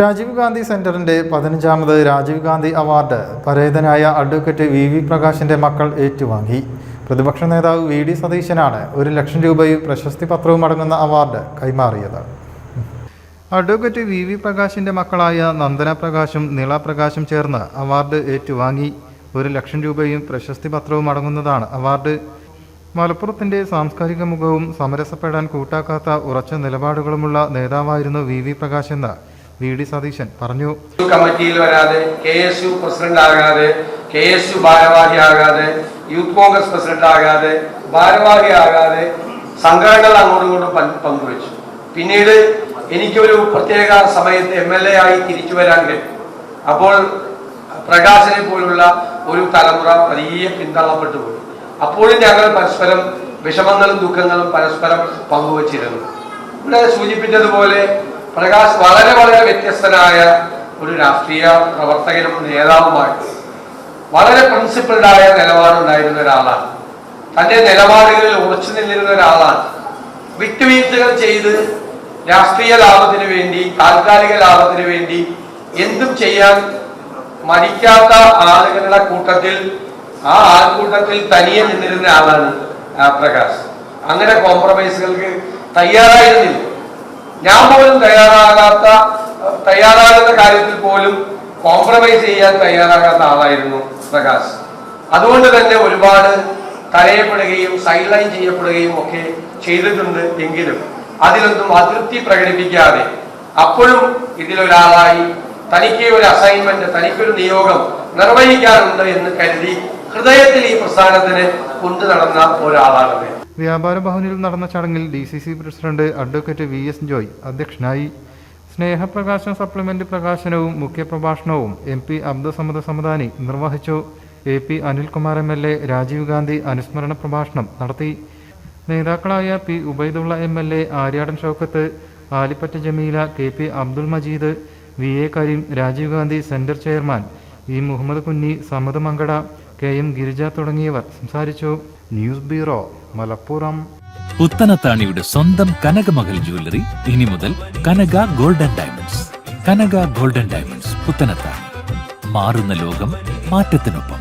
രാജീവ് ഗാന്ധി സെന്ററിന്റെ പതിനഞ്ചാമത് രാജീവ് ഗാന്ധി അവാർഡ് പരേതനായ അഡ്വക്കേറ്റ് വി വി പ്രകാശിന്റെ മക്കൾ ഏറ്റുവാങ്ങി. പ്രതിപക്ഷ നേതാവ് വി ഡി സതീശനാണ് ഒരു ലക്ഷം രൂപയും പ്രശസ്തി പത്രവും അടങ്ങുന്ന അവാർഡ് കൈമാറിയത്. അഡ്വക്കേറ്റ് വി വി പ്രകാശിന്റെ മക്കളായ നന്ദന പ്രകാശും നീള പ്രകാശും ചേർന്ന് അവാർഡ് ഏറ്റുവാങ്ങി. ഒരു ലക്ഷം രൂപയും പ്രശസ്തി പത്രവും അടങ്ങുന്നതാണ് അവാർഡ്. മലപ്പുറത്തിന്റെ സാംസ്കാരിക മുഖവും സമരസപ്പെടാൻ കൂട്ടാക്കാത്ത ഉറച്ച നിലപാടുകളുമുള്ള നേതാവായിരുന്നു വി വി പ്രകാശ് എന്ന് വി ഡി സതീശൻ പറഞ്ഞു. കമ്മിറ്റിയിൽ വരാതെ കെ എസ് യു പ്രസിഡന്റ് ആകാതെ കെ എസ് യു ഭാരവാഹി ആകാതെ യൂത്ത് കോൺഗ്രസ് പ്രസിഡന്റ് ആകാതെ ഭാരവാഹി ആകാതെ സംഘടനകൾ അങ്ങോട്ടും ഇങ്ങോട്ടും പങ്ക് പങ്കുവച്ചു. പിന്നീട് എനിക്കൊരു പ്രത്യേക സമയത്ത് എം എൽ എ ആയി തിരിച്ചു വരാൻ കഴിയും അപ്പോൾ പ്രകാശനെ പോലുള്ള ഒരു തലമുറ വലിയ പിന്തള്ളപ്പെട്ടു പോയി. അപ്പോഴും ഞങ്ങൾ പരസ്പരം വിഷമങ്ങളും ദുഃഖങ്ങളും പരസ്പരം പങ്കുവച്ചിരുന്നു. ഇവിടെ സൂചിപ്പിച്ചതുപോലെ പ്രകാശ് വളരെ വളരെ വ്യത്യസ്തനായ ഒരു രാഷ്ട്രീയ പ്രവർത്തകനും നേതാവുമായിട്ട് വളരെ പ്രിൻസിപ്പിൾഡായ നിലപാടുണ്ടായിരുന്ന ഒരാളാണ്. തന്റെ നിലപാടുകളിൽ ഉറച്ചു നിന്നിരുന്ന ഒരാളാണ്. വിട്ടുവീഴ്ചകൾ ചെയ്ത് രാഷ്ട്രീയ ലാഭത്തിന് വേണ്ടി താൽക്കാലിക ലാഭത്തിന് വേണ്ടി എന്തും ചെയ്യാൻ മരിക്കാത്ത ആളുകളുടെ കൂട്ടത്തിൽ ആ ആൾക്കൂട്ടത്തിൽ തനിയെ നിന്നിരുന്ന ആളാണ് പ്രകാശ്. അങ്ങനെ കോംപ്രമൈസുകൾക്ക് തയ്യാറായിരുന്നില്ല. ഞാൻ പോലും തയ്യാറാകാത്ത തയ്യാറാകുന്ന കാര്യത്തിൽ പോലും കോംപ്രമൈസ് ചെയ്യാൻ തയ്യാറാകാത്ത ആളായിരുന്നു പ്രകാശ്. അതുകൊണ്ട് തന്നെ ഒരുപാട് തടയപ്പെടുകയും സൈഡ്ലൈൻ ചെയ്യപ്പെടുകയും ഒക്കെ ചെയ്തിട്ടുണ്ട് എങ്കിലും അതിലൊന്നും അതൃപ്തി പ്രകടിപ്പിക്കാതെ അപ്പോഴും ഇതിലൊരാളായി തനിക്ക് ഒരു അസൈൻമെന്റ് തനിക്കൊരു നിയോഗം നിർവഹിക്കാനുണ്ട് എന്ന് കരുതി ഹൃദയത്തിൽ ഈ പ്രസ്ഥാനത്തിന് കൊണ്ടു നടന്ന ഒരാളാണ് വ്യാപാര ഭവനിൽ നടന്ന ചടങ്ങിൽ D C C president advocate V S Joy അധ്യക്ഷനായി. സ്നേഹപ്രകാശന സപ്ലിമെന്റ് പ്രകാശനവും മുഖ്യപ്രഭാഷണവും എം പി അബ്ദുസമദ് സമദാനി നിർവഹിച്ചു. A P Anilkumar M L A Rajiv Gandhi അനുസ്മരണ പ്രഭാഷണം നടത്തി. നേതാക്കളായ P Ubaidullah M L A Aryadan Shoukath Alippatta Jameela K P Abdul Majeed V A Kareem Rajiv Gandhi centre chairman E Muhammad Kunhi Samad Mankada K M Girija തുടങ്ങിയവർ സംസാരിച്ചു. News bureau Malappuram. പുത്തനത്താണിയുടെ സ്വന്തം Kanakamahal jewellery. ഇനി മുതൽ Kanaka golden diamonds. Kanaka golden diamonds Puthanathani. മാറുന്ന ലോകം മാറ്റത്തിനൊപ്പം.